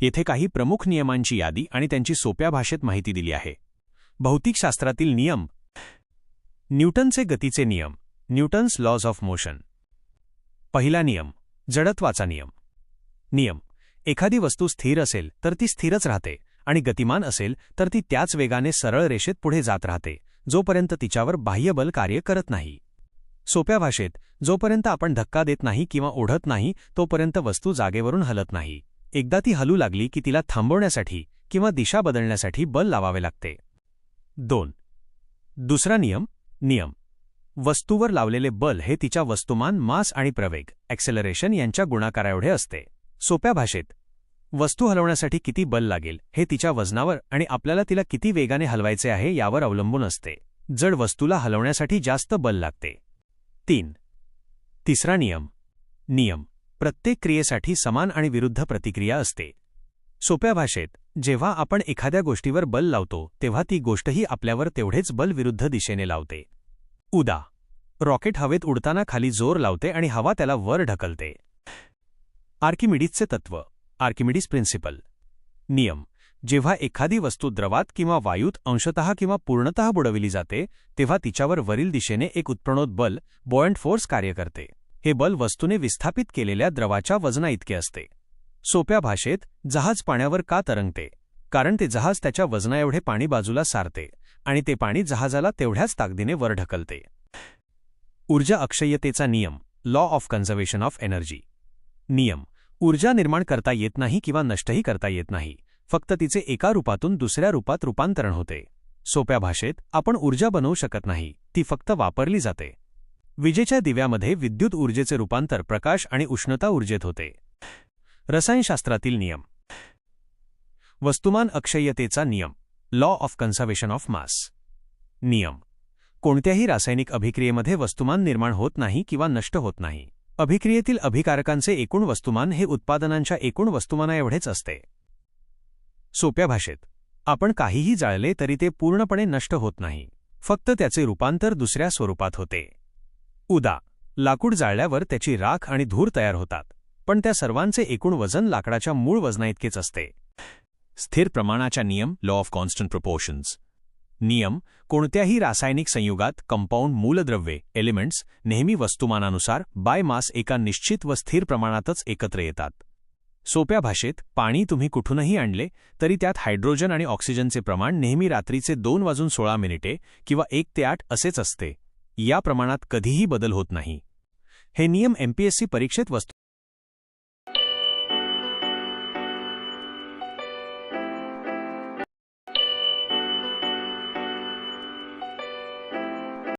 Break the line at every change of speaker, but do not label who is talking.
येथे काही प्रमुख नियमांची यादी आणि त्यांची सोप्या भाषेत माहिती दिली आहे. भौतिकशास्त्रातील नियम. न्यूटनचे गतीचे नियम. न्यूटन्स लॉज ऑफ मोशन पहिला नियम. जडत्वाचा नियम. नियम. एखादी वस्तू स्थिर असेल तर ती स्थिरच राहते आणि गतिमान असेल तर ती त्याच वेगाने सरळ रेषेत पुढे जात राहते जोपर्यंत तिच्यावर बाह्यबल कार्य करत नाही. सोप्या भाषेत जोपर्यंत आपण धक्का देत नाही किंवा ओढत नाही तोपर्यंत वस्तू जागेवरून हलत नाही. एकदा ती हलू लागली की तिला थांबवण्यासाठी किंवा दिशा बदलण्यासाठी बल लावावे लागते. दोन. दुसरा नियम नियम. वस्तूवर लावलेले बल हे तिच्या वस्तुमान मास आणि प्रवेग ॲक्सेलरेशन यांच्या गुणाकाराएवढे असते. सोप्या भाषेत वस्तू हलवण्यासाठी किती बल लागेल हे तिच्या वजनावर आणि आपल्याला तिला किती वेगाने हलवायचे आहे यावर अवलंबून असते. जड वस्तूला हलवण्यासाठी जास्त बल लागते. तीन. तिसरा नियम नियम. प्रत्येक क्रियेसाठी समान आणि विरुद्ध प्रतिक्रिया असते. सोप्या भाषेत जेव्हा आपण एखाद्या गोष्टीवर बल लावतो तेव्हा ती गोष्टही आपल्यावर तेवढेच बल विरुद्ध दिशेने लावते. उदा. रॉकेट हवेत उडताना खाली जोर लावते आणि हवा त्याला वर ढकलते. आर्किमिडीजचे तत्व. Archimedes principle. नियम. जेव्हा एखादी वस्तू द्रवात किंवा वायूत अंशतः किंवा पूर्णतः बुडविली जाते तेव्हा तिच्यावर वरील दिशेने एक उत्प्रणोत बल बॉयंट फोर्स कार्य करते. हे बल वस्तूने विस्थापित केलेल्या द्रवाच्या वजनाइतके असते. सोप्या भाषेत जहाज पाण्यावर का तरंगते? कारण ते जहाज त्याच्या वजनाएवढे पाणी बाजूला सारते आणि ते पाणी जहाजाला तेवढ्याच ताकदीने वर ढकलते. ऊर्जा अक्षय्यतेचा नियम law of conservation of energy नियम ऊर्जा निर्माण करता येत नाही किंवा नष्टही करता येत नाही फक्त तिचे एका रूपातून दुसऱ्या रूपात रूपांतरण होते. सोप्या भाषेत आपण ऊर्जा बनवू शकत नाही ती फक्त वापरली जाते. विजेच्या दिव्यामध्ये विद्युत ऊर्जेचे रूपांतर प्रकाश आणि उष्णता ऊर्जेत होते. रसायनशास्त्रातील नियम. वस्तुमान अक्षय्यतेचा नियम. Law of conservation of mass नियम. कोणत्याही रासायनिक अभिक्रियेमध्ये वस्तुमान निर्माण होत नाही किंवा नष्ट होत नाही. अभिक्रियेतील अभिकारकांचे एकूण वस्तुमान हे उत्पादनांच्या एकूण वस्तुमानाएवढेच असते. सोप्या भाषेत. आपण काहीही जाळले तरी ते पूर्णपणे नष्ट होत नाही. फक्त त्याचे रूपांतर दुसऱ्या स्वरूपात होते. उदा. लाकूड जाळल्यावर त्याची राख आणि धूर तयार होतात. पण त्या सर्वांचे एकूण वजन लाकडाच्या मूळ वजनाइतकेच असते. स्थिर प्रमाणाच्या नियम लॉ ऑफ कॉन्स्टंट प्रपोर्शन्स नियम कोणत्याही रासायनिक संयुगात कंपाऊंड मूलद्रव्ये एलिमेंट्स नेहमी वस्तुमानानुसार बाय मास एका निश्चित व स्थिर प्रमाणातच एकत्र येतात. सोप्या भाषेत पाणी तुम्ही कुठूनही आणले तरी त्यात हायड्रोजन आणि ऑक्सिजनचे प्रमाण नेहमी रात्रीचे दोन वाजून सोळा मिनिटे किंवा एक ते आठ असेच असते. या प्रमाणात कधीही बदल होत नाही. हे नियम एमपीएससी परीक्षेत वस्तू